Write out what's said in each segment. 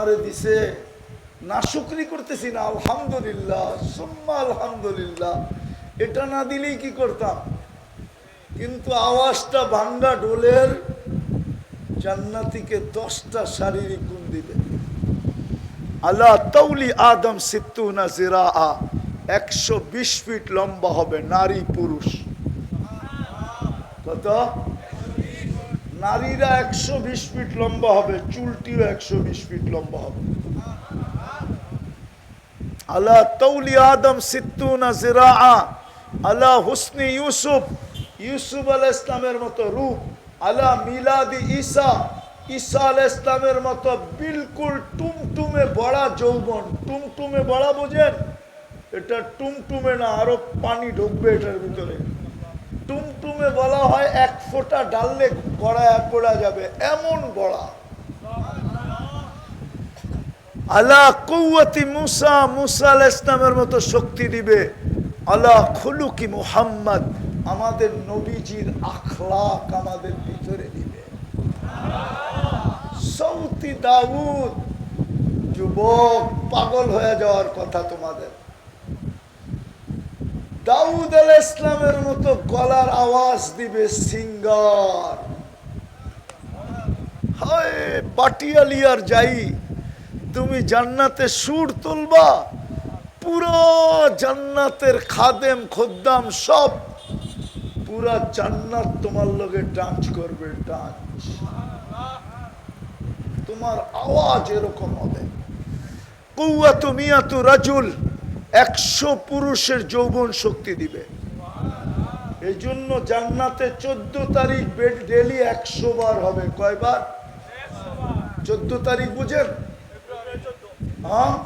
আরে দিছে, না, শুকরি করতেছি না, আলহামদুলিল্লাহ, সুম্মা আলহামদুলিল্লাহ। এটা না দিলেই কি করতাম? কিন্তু আওয়াজটা ভাঙ্গা ডোলের জান্নাতিকে দশটা শারীরিক গুণ দিবে। আল্লাহ তৌলি আদম সিত্তুনা জিরা একশো বিশ ফিট লম্বা হবে নারী পুরুষ। কত? নারীরা একশো বিশ ফিট লম্বা হবে, চুলটিও একশো বিশ ফিট লম্বা হবে। আল্লাহ তৌলি আদম সিত্তুনা জিরা হুসনি ইউসুফ ইউসুফ আল ইসলামের মতো রূপ আল্লাহ মিলাদি ঈসা ঈসা আল ইসলামের মতো বিলকুল টুমটুমে বড়া যৌবন। টুমটুমে বড়া বোঝেন? এটা টুমটুমে না, আরও পানি ঢুকবে এটার ভিতরে। টুমটুমে বলা হয়, এক ফোঁটা ডাললে গড়ায় পড়া যাবে। এমন বড়া। আল্লাহ কৌয়াতি মুসা মুসা আল ইসলামের মতো শক্তি দিবে। আল্লাহ খুলুকি মুহাম্মদ, আমাদের নবীজির আখলাক আমাদের ভিতরে দিবে। সৌতি দাউদ, যুবক পাগল হয়ে যাওয়ার কথা তোমাদের। দাউদ আল ইসলামের মতো গলার আওয়াজ দিবে সিঙ্গার। হায়, বাটিয়ালিয়ার যাই, তুমি জান্নাতে সুর তুলবা, পুরো জান্নাতের খাদেম, খোদ্দাম সব, পুরা জান্নাত তোমার লগে ডান্স করবে ডান্স তোমার আওয়াজ এরকম হবে। কৌয়াত মিয়াতু রাজুল একশো পুরুষের যৌবন শক্তি দিবে। এই জন্য জান্নাতে চোদ্দ তারিখ বেড ডেলি একশো বার হবে। কয়বার? চোদ্দ তারিখ বুঝেন? হ্যাঁ?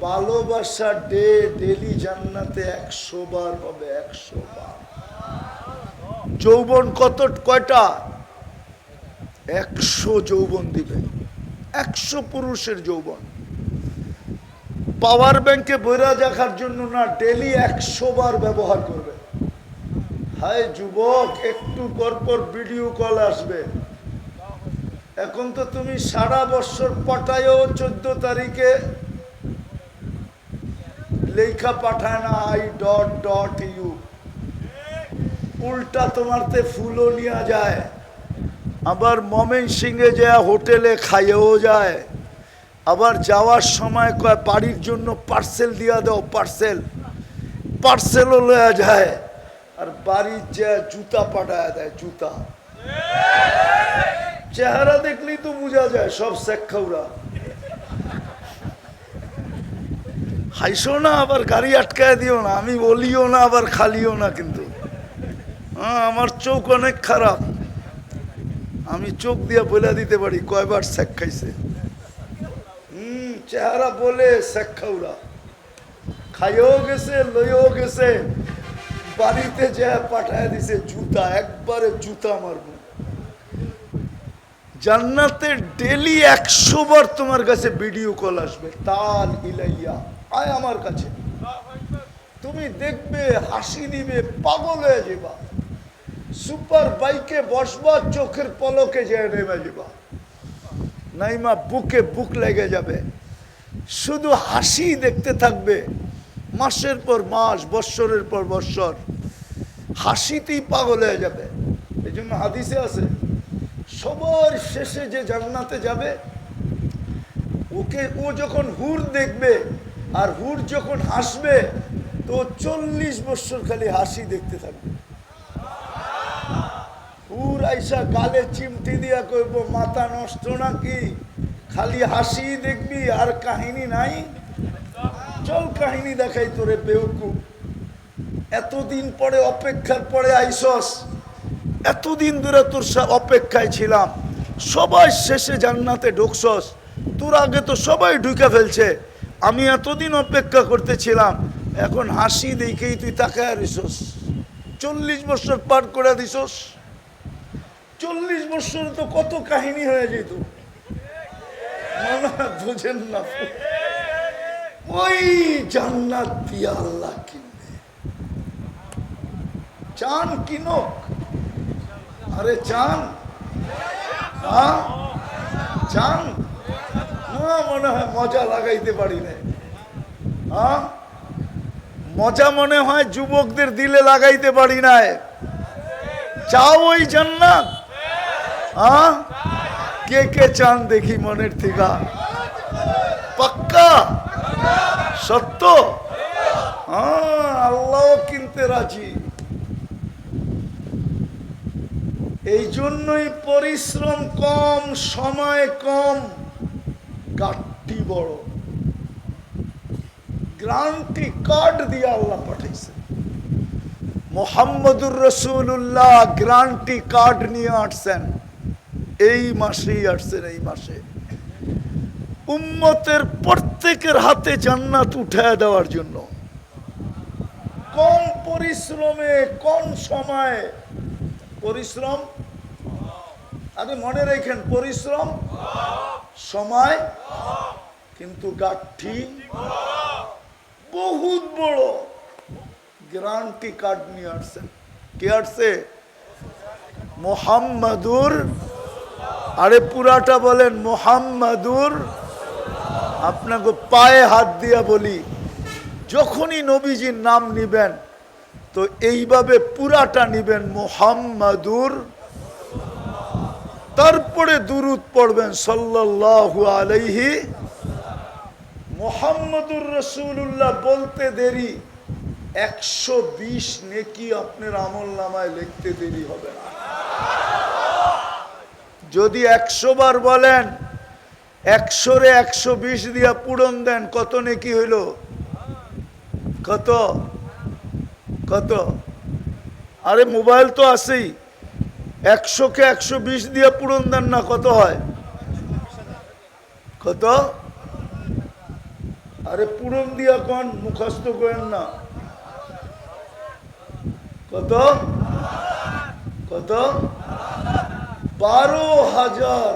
ভালোবাসা ডে ডেলি জান্নাতে একশো বার হবে, একশো বার। যৌবন কত, কয়টা? একশো যৌবন দিবে। একশো পুরুষের যৌবন। পাওয়ার ব্যাংকে বইরা দেখার জন্য না ডেলি একশো বার ব্যবহার করবে। হায় যুবক, একটু পর পর ভিডিও কল আসবে। এখন তো তুমি সারা বছর পটায়ও চোদ্দ তারিখে লেখা পাঠায় না আই ডট ডট ইউ উল্টা তোমারতে ফুলও নিয়ে যায়। আবার মমেন সিংয়ে যায় হোটেলে খাইয়েও যায়। আবার যাওয়ার সময় কয়, বাড়ির জন্য পার্সেল দিয়া দাও পার্সেল পার্সেলও লয়া যায়। আর বাড়ির যে জুতা পাঠায় দেয়, জুতা। চেহারা দেখলেই তো বোঝা যায়, সব শেখাউরা হাইসো না, আবার গাড়ি আটকায় দিও না, আমি বলিও না, আবার খালিও না কিন্তু। হ্যাঁ আমার চোখ অনেক খারাপ। আমি চোখ দিয়ে বলে দিতে পারি, কয়বার শেখ খাইছে। চেহারা বলে শেখ খাইও গেছে লইও গেছে বাড়িতে যে পাঠায় দিছে জুতা, একবারে জুতা মারবো। জান্নাতে ডেলি একশো বার তোমার কাছে ভিডিও কল আসবে, তাল ইলাইয়া, আয় আমার কাছে। তুমি দেখবে, হাসি দিবে পাগল হয়ে যাবা। সুপার বাইকে বসবা, চোখের পলকে যে নেমে যাবা। নাইমা বুকে বুক লেগে যাবে। শুধু হাসি দেখতে থাকবে মাসের পর মাস, বৎসরের পর বৎসর। হাসিতেই পাগল হয়ে যাবে। এই জন্য হাদিসে আছে, সবার শেষে যে জান্নাতে যাবে, ওকে ও যখন হুর দেখবে আর হুর যখন হাসবে, তো চল্লিশ বৎসর খালি হাসি দেখতে থাকবে। আইসা গালে চিমটি দিয়া কইব, মাথা নষ্ট নাকি? খালি হাসি দেখবি আর কাহিনী নাই? চল কাহিনী দেখাই তোরে বেউকু এতদিন পরে অপেক্ষার পরে আইসস। এতদিন ধরে তোর অপেক্ষায় ছিলাম। সবাই শেষে জান্নাতে ঢুকছস তোর আগে তো সবাই ঢুকে ফেলছে। আমি এতদিন অপেক্ষা করতেছিলাম। এখন হাসি দেখেই তুই তাকায় দিছস চল্লিশ বছর পার করে দিছস চল্লিশ বছর তো কত কাহিনী হয়ে যেত। বুঝেন না ওই জান্নাত দিয়া আল্লাহ কিনবে। চান কিনক। আরে চান। চান? হ্যাঁ মনে হয় মজা লাগাইতে পারি না হ্যাঁ মজা মনে হয় যুবকদের দিলে লাগাইতে পারি না চাও ওই জান্নাত? কে কে চান দেখি মনের থেকে? পাক্কা? সত্য? আল্লাহ কিনতে রাজি। এই জন্যই পরিশ্রম কম, সময় কম গাঠটি বড়। গ্রান্টি কার্ড দিয়ে আল্লাহ পাঠাইছে। মোহাম্মদুর রসুল্লাহ গ্রান্টি কার্ড নিয়ে আসছেন। এই মাসেই আসছেন এই মাসে। উম্মতের প্রত্যেকের হাতে জান্নাত উঠায় দেওয়ার জন্য। কম পরিশ্রমে কম সময়ে? পরিশ্রম? আরে মনে রেখেন, পরিশ্রম? সময়? কিন্তু গাঠি? বহুত বড়। গ্রান্টি কার্ড নিয়ে আসছেন। কে আসছে? মোহাম্মদুর আরে পুরাটা বলেন মোহাম্মদুর, আপনাকে পায়ে হাত দিয়া বলি, যখনই নবীজির নাম নিবেন, তো এইভাবে পুরাটা নিবেন মোহাম্মদুর। তারপরে দুরুদ পড়বেন সাল্লাল্লাহু আলাইহি। মোহাম্মদুর রসুল্লাহ বলতে দেরি, একশো বিশ নেকি আপনার আমল নামায় লিখতে দেরি হবে না। যদি একশো বার বলেন, একশোরে একশো বিশ দিয়া পূরণ দেন, কত নেকি হইল? কত? কত? আরে মোবাইল তো আছেই। একশোকে একশো বিশ দিয়ে পূরণ দেন না, কত হয়? কত? আরে পূরণ দিয়া কন? মুখস্থ করেন না। কত? কত? বারো হাজার।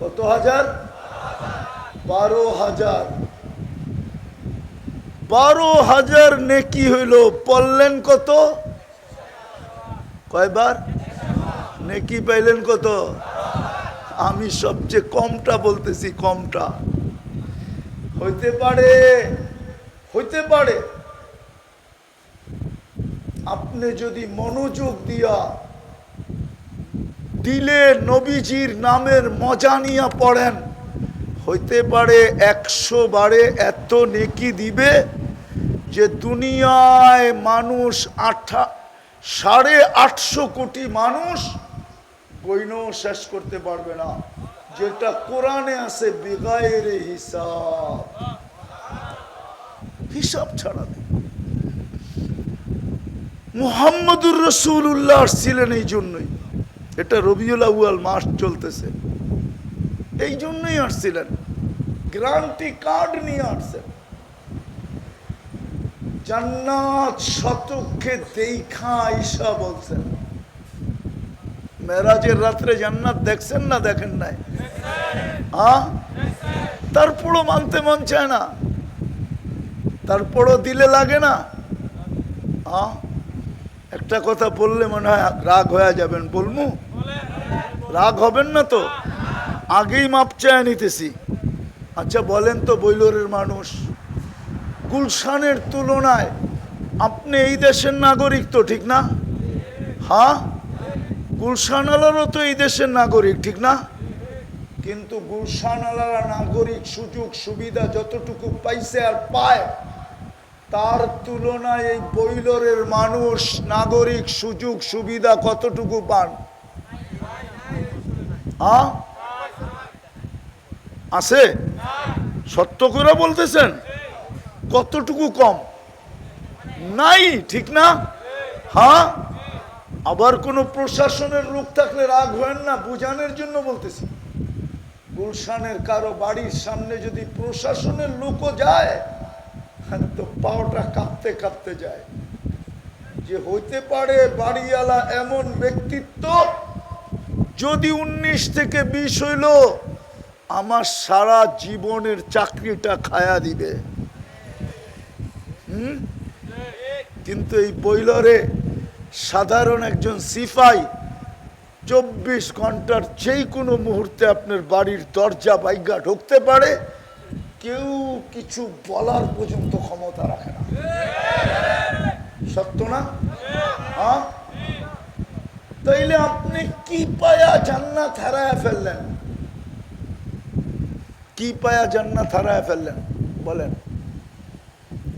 কত হাজার? বারো হাজার। বারো হাজার নেকি হইল, পড়লেন কত? কয়বার? নেকি পাইলেন কত? আমি সবচেয়ে কমটা বলতেছি, কমটা। হইতে পারে হইতে পারে। আপনি যদি মনোযোগ দিয়া দিলে নবীজির নামের মজা নিয়া পড়েন, হইতে পারে একশো বারে এত নেকি দিবে যে দুনিয়ায় মানুষ আঠা, সাড়ে আটশো কোটি মানুষ গইনও শেষ করতে পারবে না। যেটা কোরআনে আছে বেগায়ের হিসাব। হিসাব ছাড়া মুহাম্মদুর রসুল্লাহ আসছিলেন এই জন্যই। এটা রবিউল আউয়াল মাস চলতেছে। এই জন্যই আসছিলেন। গ্রান্টি কার্ড নিয়ে আসছেন। জান্নাত শতককে দেখা আইসা বলছেন। মেরাজের রাত্রে জান্নাত দেখছেন না দেখেন নাই? হ্যাঁ? তারপরও মানতে মন চায় না। তারপরও দিলে লাগে না। হ্যাঁ? একটা কথা বললে মনে হয় রাগ হয়ে যাবেন, বলমু? রাগ হবেন না তো? আগেই মাপ চায় নিতেছি। আচ্ছা বলেন তো বৈলোরের মানুষ, গুলশানের তুলনায় আপনি এই দেশের নাগরিক তো, ঠিক না? হ্যাঁ? গুলশান আলারও তো এই দেশের নাগরিক, ঠিক না? কিন্তু গুলশান আলারা নাগরিক সুযোগ সুবিধা যতটুকু পাইছে আর পায় তার তুলনায় এই বৈলরের মানুষ নাগরিক সুযোগ সুবিধা কতটুকু পান? হ্যাঁ আছে? সত্য করে বলতেছেন? কতটুকু কম? নাই, ঠিক না? হ্যাঁ আবার কোনো প্রশাসনের লোক থাকলে রাগ হয় না, বুঝানোর জন্য বলতেছি। গুলশানের কারও বাড়ির সামনে যদি প্রশাসনের লোকও যায় পাওটা কাঁপতে কাঁপতে যায়। যে হইতে পারে বাড়িওয়ালা এমন ব্যক্তিত্ব, যদি উনিশ থেকে বিশ হইল, আমার সারা জীবনের চাকরিটা খায়া দিবে। হুম? কিন্তু এই বইলরে সাধারণ একজন সিফাই চব্বিশ ঘণ্টার যেই কোনো মুহূর্তে আপনার বাড়ির দরজা বাইগা ঢুকতে পারে কেউ কিছু বলার পর্যন্ত ক্ষমতা রাখে না। সত্য না? হ্যাঁ? তাইলে আপনি কি পায়া জান্নাত হারায় ফেললেন? কি পায়া জান্নাত হারায় ফেললেন? বলেন।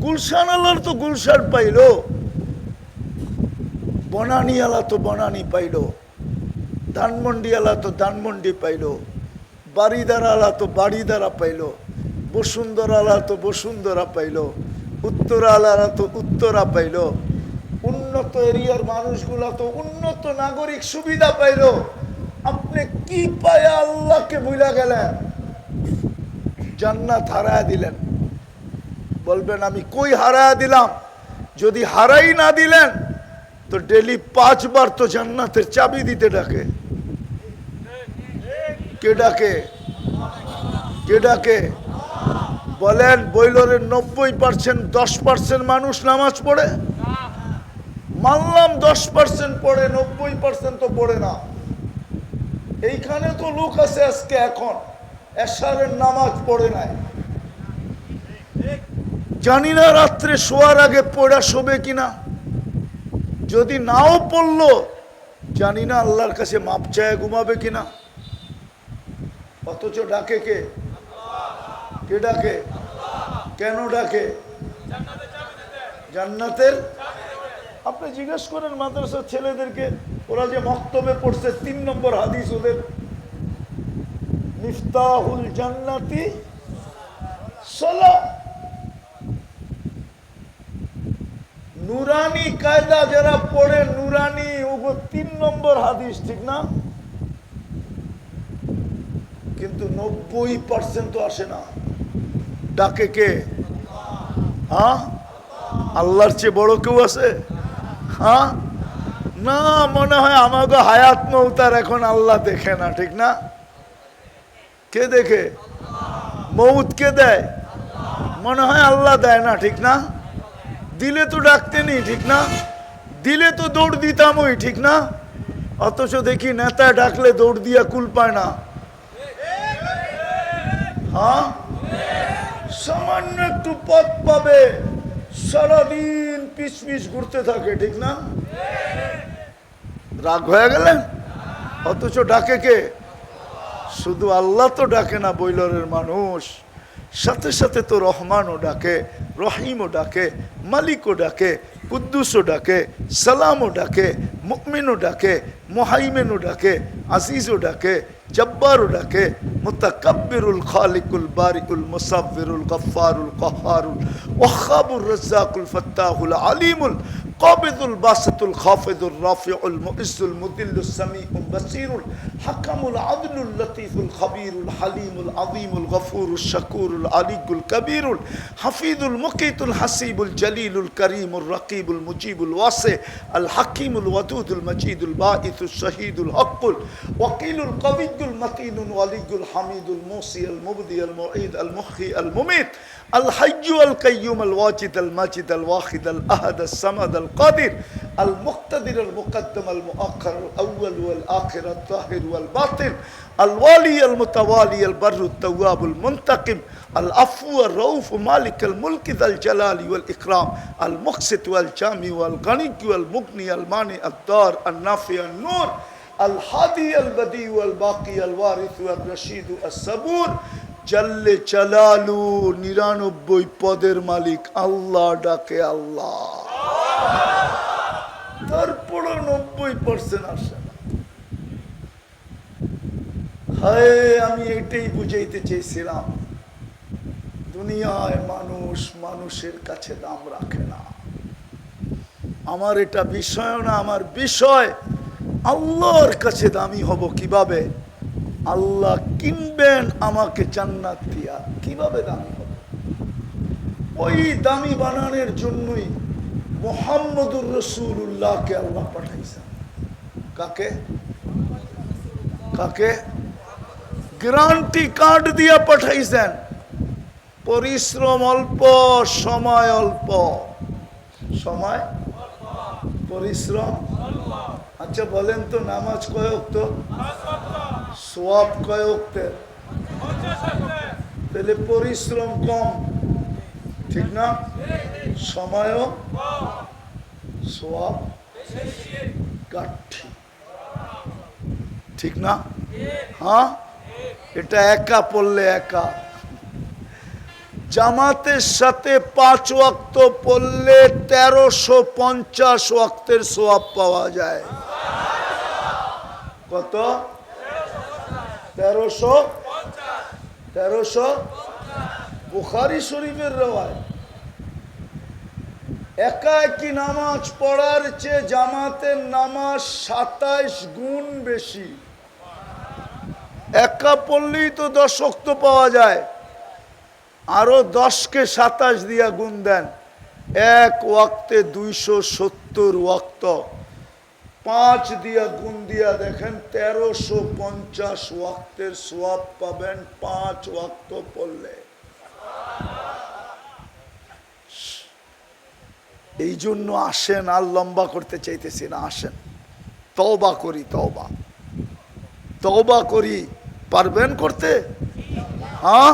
গুলশান আলার তো গুলশান পাইল। বনানি আলা তো বনানি পাইল। ধানমন্ডি আলা তো ধানমন্ডি পাইল। বাড়িদার আলা তো বাড়িদারা পাইল। বসুন্ধরা আলা তো বসুন্ধরা পাইল উত্তরা আলারা তো উত্তরা পাইল। উন্নত এরিয়ার মানুষগুলা তো উন্নত নাগরিক সুবিধা পাইল। আপনি কি পায়া আল্লাহকে ভুলা গেলেন? জান্নাত হারায় দিলেন। বলবেন, আমি কই হারায় দিলাম? যদি হারাই না দিলেন, তো ডেলি পাঁচবার তো জান্নাতের চাবি দিতে ডাকে। কে ডাকে? কে ডাকে? বলেন বৈলরের নব্বই পার্সেন্ট, দশ পার্সেন্ট মানুষ নামাজ পড়ে? মানলাম দশ পার্সেন্ট পড়ে, নব্বই পার্সেন্ট তো পড়ে না। এইখানে তো লোক আছে আজকে এখন, এশারের নামাজ পড়ে নাই। জানি না রাত্রে শোয়ার আগে পড়া শোবে কিনা। যদি নাও পড়ল, জানি না আল্লাহর কাছে মাপ চায় ঘুমাবে কিনা। অথচ ডাকে কে? কে ডাকে? কেন ডাকে? জান্নাতের? আপনি জিজ্ঞেস করেন মাদ্রাসার ছেলেদেরকে, ওরা যে মক্তবে পড়ছে, তিন নম্বর হাদিস ওদের। মিফতাহুল জান্নাতি নুরানি কায়দা যারা পড়ে, নুরানি, ওগো তিন নম্বর হাদিস, ঠিক না? কিন্তু নব্বই পার্সেন্ট তো আসে না। ডাকে কে? হ্যাঁ? আল্লাহর চেয়ে বড় কেউ আছে? হ্যাঁ? না, মনে হয় আমাকে হায়াত মৌতার এখন আল্লাহ দেখে না, ঠিক না? কে দেখে? মৌত কে দেয়? মনে হয় আল্লাহ দেয় না, ঠিক না? দিলে তো ডাকতে নেই, ঠিক না? দিলে তো দৌড় দিতাম ওই ঠিক না? অথচ দেখি নেতা ডাকলে দৌড় দিয়া কুল পায় না। হ্যাঁ? সামান্য একটু পথ পাবে, সারাদিন পিস ঘুরতে থাকে, ঠিক না? রাগ হয়ে গেলেন অথচ ডাকে কে? শুধু আল্লাহ তো ডাকে না, বৈলরের মানুষ। সাথে সাথে তো রহমানও ডাকে, রহিমও ডাকে, মালিকও ডাকে, কুদ্দুসও ডাকে, সালামও ডাকে মুকমিনও ডাকে, মোহাইমেনও ডাকে, আজিজও ডাকে জব্বারও ডাকে মুতাকাব্বিরুল খালিকুল বারিকুল মুসাফিরুল গফফারুল কহারুল ওয়াহাবুর রাজ্জাকুল ফাত্তাহুল আলিমুল قابض الباسط الخافض الرافع المؤز المذل السميع البصير الحكم العدل اللطيف الخبير الحليم العظيم الغفور الشكور العلي الكبير الحفيظ المقيت الحسيب الجليل الكريم الرقيب المجيب الواسع الحكيم الودود المجيد الباعث الشهيد الحق الوكيل القوي المتين الولي الحميد الموصي المبدي المعيد المحيي المميت الحي القيوم الواجد الماجد الواحد الأحد الصمد القادر المقتدر المقدم المؤخر الأول والآخر الظاهر والباطن الوالي المتوالي البر التواب المنتقم العفو الرؤوف مالك الملك ذا الجلال والإكرام المقسط والجامع والغني والمغني المانع الدار النافع النور الهادي البديع والباقي الوارث والرشيد الصبور জাল্লে চালালু নিরানব্বই পদের মালিক আল্লাহ ডাকে আল্লাহ। তারপরও নব্বই পার্সেন্ট আসে না। হায়, আমি এটাই বুঝাইতে চেয়েছিলাম দুনিয়ায় মানুষ মানুষের কাছে দাম রাখে না। আমার এটা বিষয় না, আমার বিষয় আল্লাহর কাছে দামি হব কীভাবে? আল্লাহ কিনবেন আমাকে জান্নাত দিয়া। কীভাবে দামি হবে? ওই দামি বানানোর জন্যই মোহাম্মদুর রসুল্লাহকে আল্লাহ পাঠাইছেন। কাকে? কাকে? গ্যারান্টি কার্ড দিয়া পাঠাইছেন। পরিশ্রম অল্প, সময় অল্প। সময়? পরিশ্রম? আচ্ছা বলেন তো, নামাজ কয়ক তো সোয়াব কয়ক্তের তাহলে পরিশ্রম কম, ঠিক না? সময়ও সোয়াব কাঠি, ঠিক না? হ্যাঁ? এটা একা পড়লে একা। জামাতের সাথে পাঁচ ওয়াক্ত পড়লে তেরোশো পঞ্চাশ ওয়াক্তের সোয়াব পাওয়া যায়। কত? তেরোশো তেরোশো বুখারি শরীফের রেওয়ায়। একা একই নামাজ পড়ার চেয়ে জামাতের নামাজ সাতাইশ গুণ বেশি। একা পড়লেই তো দশ অক্ত পাওয়া যায়। আরও দশকে সাতাশ দিয়া গুণ দেন। এক ওয়াক্তে দুইশো সত্তর ওয়াক্ত। পাঁচ দিয়া গুণ দিয়া দেখেন তেরোশো পঞ্চাশ ওয়াক্তের সোয়াব পাবেন, পাঁচ ওয়াক্ত পড়লে। এই জন্য আসেন, আর লম্বা করতে চাইতেছি না, আসেন। তওবা করি, তওবা। তওবা করি, পারবেন করতে? হ্যাঁ?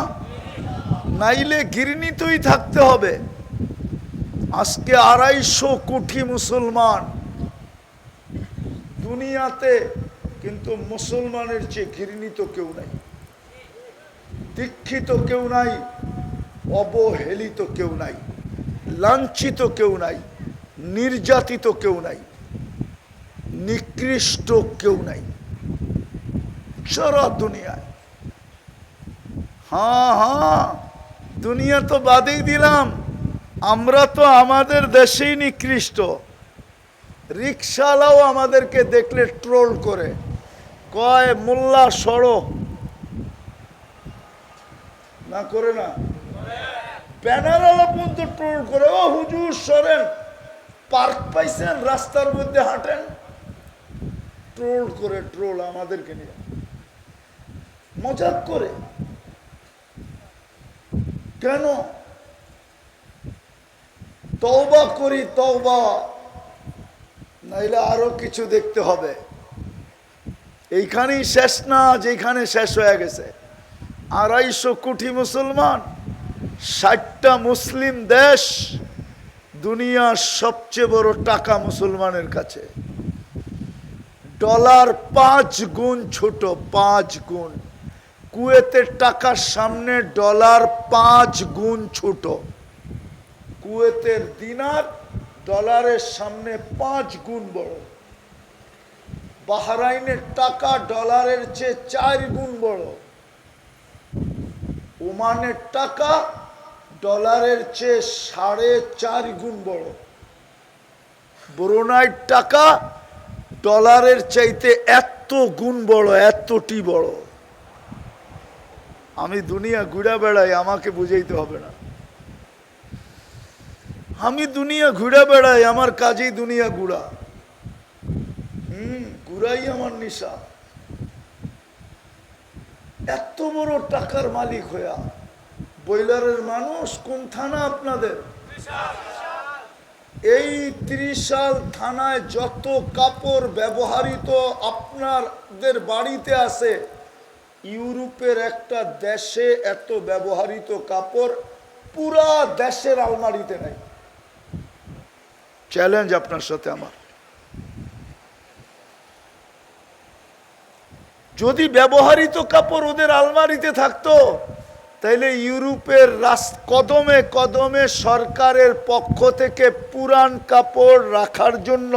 নাইলে ঘৃণিতই থাকতে হবে। আজকে আড়াইশো কোটি মুসলমান দুনিয়াতে কিন্তু মুসলমানের চেয়ে ঘৃণিত কেউ নাই। দীক্ষিত কেউ নাই, অবহেলিত কেউ নাই, লাঞ্ছিত কেউ নাই, নির্যাতিত কেউ নাই, নিকৃষ্ট কেউ নাই। সারা দুনিয়ায়। হ্যাঁ হ্যাঁ দুনিয়া তো বাদেই দিলাম, আমরা তো আমাদের দেশেই নিকৃষ্ট। রিক্সাওয়ালাও আমাদেরকে দেখলে ট্রোল করে। কয়, মোল্লা সড়ো না, করে না। ব্যানারওয়ালা পর্যন্ত ট্রোল করে। ও, হুজুর, সরেন। পার্ক পাইছেন, রাস্তার মধ্যে হাঁটেন। ট্রোল করে, ট্রোল আমাদেরকে নিয়ে। মজাক করে। কেন? তওবা করি, তওবা। নাইলে আরও কিছু দেখতে হবে। এইখানেই শেষ না যেখানে শেষ হয়ে গেছে। আড়াইশো কোটি মুসলমান, ষাটটা মুসলিম দেশ, দুনিয়ার সবচেয়ে বড় টাকা মুসলমানের কাছে। ডলার পাঁচ গুণ ছোট, পাঁচ গুণ। কুয়েতের টাকার সামনে ডলার পাঁচ গুণ ছোট। কুয়েতের দিনার ডলারের সামনে পাঁচ গুণ বড়। বাহরাইনের টাকা ডলারের চেয়ে চার গুণ বড়। ওমানের টাকা ডলারের চেয়ে সাড়ে চার গুণ বড়। ব্রুনাইর টাকা ডলারের চাইতে এত গুণ বড়, এতটি বড়। আমি দুনিয়া ঘুরে বেড়াই, আমাকে বুঝাইতে হবে না। আমি দুনিয়া ঘুরে বেড়াই, আমার কাজেই দুনিয়া ঘুরা। হুম, ঘুরাই আমার নিশা। এত বড় টাকার মালিক হইয়া বইলারের মানুষ কোন থানা আপনাদের? এই ত্রিশাল থানায় যত কাপড় ব্যবহারিত আপনাদের বাড়িতে আছে, ইউরোপের একটা দেশে এত ব্যবহারিত কাপড় পুরা দেশের আলমারিতে নাই। চ্যালেঞ্জ আপনার সাথে আমার। যদি ব্যবহারিত কাপড় ওদের আলমারিতে থাকতো, তাইলে ইউরোপের কদমে কদমে সরকারের পক্ষ থেকে পুরান কাপড় রাখার জন্য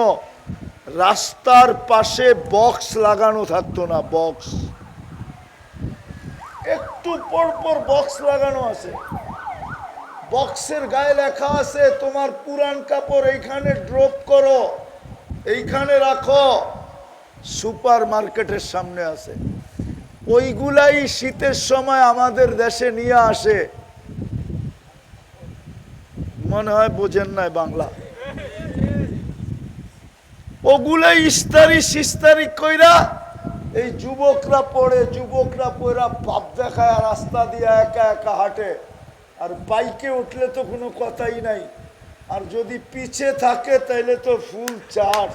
রাস্তার পাশে বক্স লাগানো থাকতো না, বক্স। একটু পর পর বক্স লাগানো আছে। বক্সের গায়ে লেখা আছে, তোমার পুরান কাপড় এইখানে ড্রপ করো, এইখানে রাখো। সুপার মার্কেটের সামনে আছে। ওইগুলাই শীতের সময় আমাদের দেশে নিয়ে আসে। মনে হয় বোঝেন নাই বাংলা। ওগুলাই ইস্তারি সিস্তারি কইরা এই যুবকরা পড়ে, যুবকরা পড়া ভাব দেখায়, রাস্তা দিয়ে একা একা হাঁটে। আর বাইকে উঠলে তো কোনো কথাই নাই। আর যদি পিছে থাকে তাহলে তো ফুল চার্জ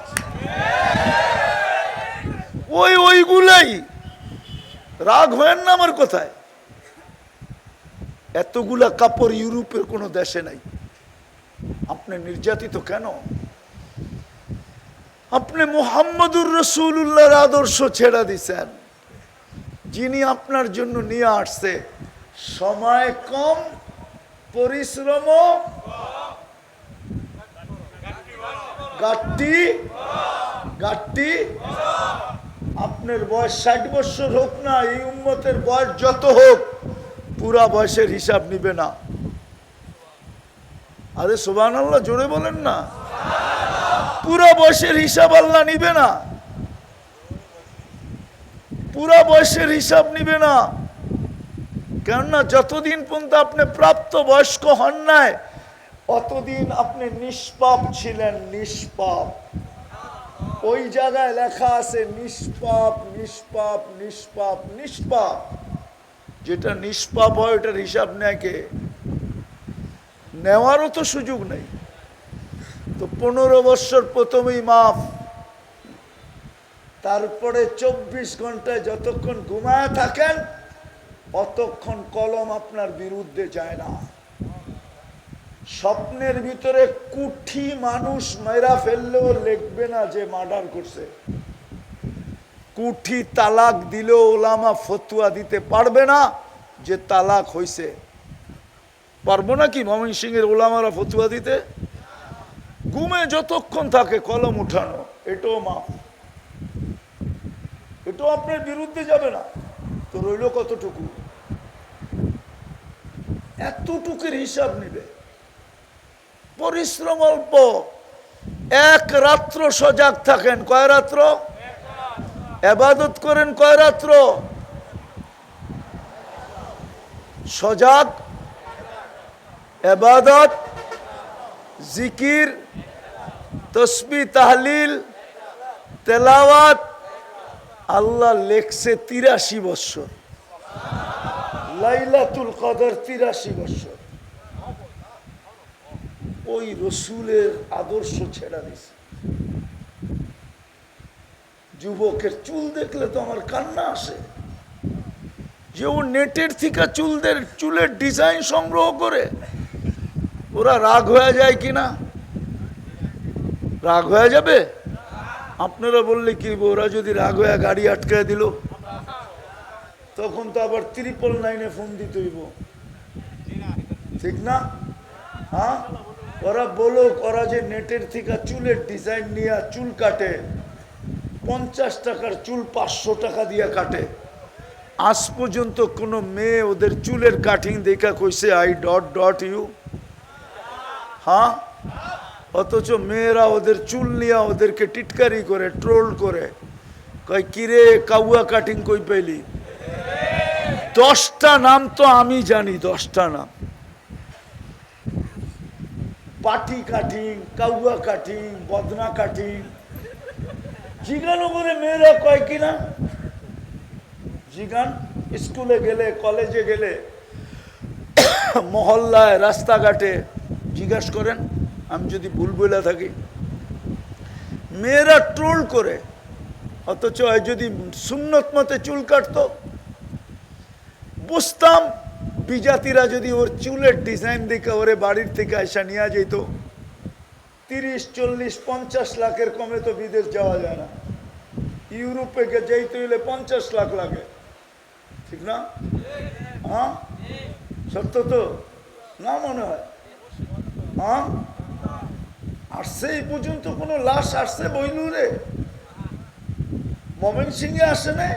ওই ওইগুলাই। রাগ হয় না আমার কোথায়? এতগুলা কাপড় ইউরোপের কোনো দেশে নাই। আপনি নির্যাতিত কেন? আপনি মোহাম্মদুর রসুল্লাহর আদর্শ ছেড়ে দিছেন। যিনি আপনার জন্য নিয়ে আসছে, সময় কম পরিশ্রম, গাট্টি গাট্টি, আপনার বয়স ষাট বছর হোক না, এই উম্মতের বয়স যত হোক, পুরা বয়সের হিসাব নিবে না। আরে সুবান আল্লাহ জোরে বলেন না। পুরা বয়সের হিসাব আল্লাহ নিবে না। পুরা বয়সের হিসাব নিবে না। কেননা যতদিন পর্যন্ত আপনি প্রাপ্ত বয়স্ক হন নাই, অতদিন আপনি নিষ্পাপ ছিলেন, নিষ্পাপ। ওই জায়গায় লেখা আছে, নিষ্পাপ নিষ্পাপ নিষ্পাপ নিষ্পাপ। যেটা নিষ্পাপ হয়, ওটার হিসাব নেয়কে নেওয়ারও তো সুযোগ নেই। তো পনেরো বৎসর প্রথমেই মাফ। তারপরে চব্বিশ ঘন্টায় যতক্ষণ ঘুমায় থাকেন অতক্ষণ কলম আপনার বিরুদ্ধে যায় না। স্বপ্নের ভিতরে কুঠি মানুষ মেরা ফেললেও লিখবে না যে মার্ডার করছে। কুঠি তালাক দিলেও ওলামা ফতুয়া দিতে পারবে না যে তালাক হইছে। পারব না কি মমিন সিং এর ওলামারা ফতুয়া দিতে? ঘুমে যতক্ষণ থাকে কলম উঠানো, এটাও মাফ। এটাও আপনার বিরুদ্ধে যাবে না। তো রইল কতটুকু? এতটুকুর হিসাব নিবে। পরিশ্রম অল্প। এক রাত্র সজাগ থাকেন। কয় রাত্র? এবাদত করেন কয় রাত্র? সজাগ, এবাদত, জিকির, তসবি, তাহলিল, তেলাওয়াত। আল্লাহ লেখছে তিরাশি বৎসর। লাইলাতুল কদর তিরাশি বৎসর ওই রসুলের আদর্শ ছেড়া দিছে। যুবকের চুল দেখলে তো আমার কান্না আসে। যে ও নেটের থেকে চুলদের, চুলের ডিজাইন সংগ্রহ করে, ওরা রাগ হয়ে যায় কিনা রাগ হয়ে যাবে? আপনারা বললে কি ওরা যদি রাগ হয়ে গাড়ি আটকায় দিল তখন তো আবার ত্রিপল নাইনে ফোন দিতে হইব। ঠিক না? হ্যাঁ? ওরা বলো ওরা যে নেটের থেকে চুলের ডিজাইন নিয়ে চুল কাটে, পঞ্চাশ টাকার চুল পাঁচশো টাকা দিয়ে কাটে। আজ পর্যন্ত কোনো মেয়ে ওদের চুলের কাটিং দেখা কইছে, আই ডট ডট ইউ। হ্যাঁ? অথচ মেয়েরা ওদের চুল নিয়ে ওদেরকে টিটকারি করে, ট্রোল করে। কয়, কিরে, কাউয়া কাটিং কই পেলি দশটা নাম তো আমি জানি, দশটা নাম। পাটি কাটিং, কাউয়া কাটিং, বদনা কাটিং। জিগানো করে মেয়েরা কয় কিনা? জিগান স্কুলে গেলে, কলেজে গেলে, মহল্লায়, রাস্তাঘাটে জিজ্ঞাস করেন, আমি যদি ভুল বলে থাকি। মেয়েরা ট্রোল করে, অথচ যদি সুন্নত মতে চুল কাটতো বুঝতাম, বিজাতিরা যদি ওর চুলের ডিজাইন দেখে ওরে বাড়ির থেকে আসা নিয়ে যেত তিরিশ, চল্লিশ, পঞ্চাশ লাখের কমে তো বিদেশ যাওয়া যায় না। ইউরোপে যেতে হইলে পঞ্চাশ লাখ লাগে। ঠিক না? হ্যাঁ? সত্য তো? না মনে হয়? হ্যাঁ? আসছে এই পর্যন্ত কোনো লাশ আসছে বইনুরে মমেন সিংয়ে আসে না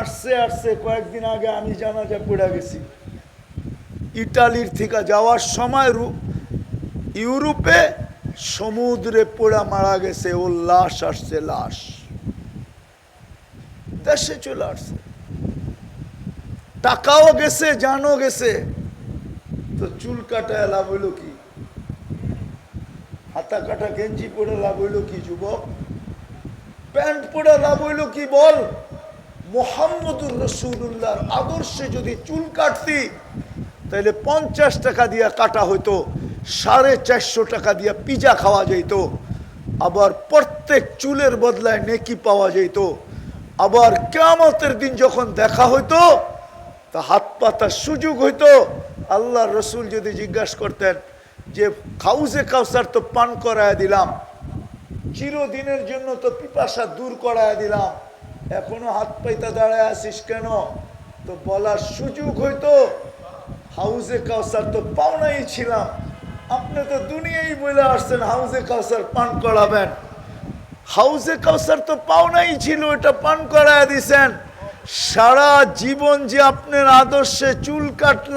আসছে আসছে। কয়েকদিন আগে আমি জানাজা পড়ে গেছি। ইটালির থেকে যাওয়ার সময় ইউরোপে সমুদ্রে পোড়া মারা গেছে। ও লাশ আসছে, লাশ। দেশে চলে আসছে। টাকাও গেছে, জানও গেছে। তো চুল কাটা লাভ হইল কি? হাতা কাটা গেঞ্জি পরে লাভ হইল কি, যুবক? প্যান্ট পরে লাভ হইল কি, বল? মোহাম্মদুর রসুল্লাহর আদর্শে যদি চুল কাটতি তাহলে পঞ্চাশ টাকা দিয়া কাটা হইতো, সাড়ে চারশো টাকা দিয়া পিজা খাওয়া যেত আবার প্রত্যেক চুলের বদলায় নেকি পাওয়া যেত আবার কেয়ামতের দিন যখন দেখা হইতো, তা হাত পাতার সুযোগ হইতো। আল্লাহ রসুল যদি জিজ্ঞাসা করতেন যে খাউজে কাউসার তো পান করায় দিলাম, চিরদিনের জন্য তো পিপাসা দূর করায় দিলাম এখনও হাত পাইতা দাঁড়ায় আসিস কেন? তো বলার সুযোগ হইতো হাউজে কাউসার তো পাওনাই ছিলাম। আপনি তো দুনিয়াই বলে আসছেন হাউজে কাউসার পান করাবেন। হাউজে কাউসার তো পাওনাই ছিল, এটা পান করায় দিছেন। সারা জীবন যে আপনার আদর্শে চুল কাটল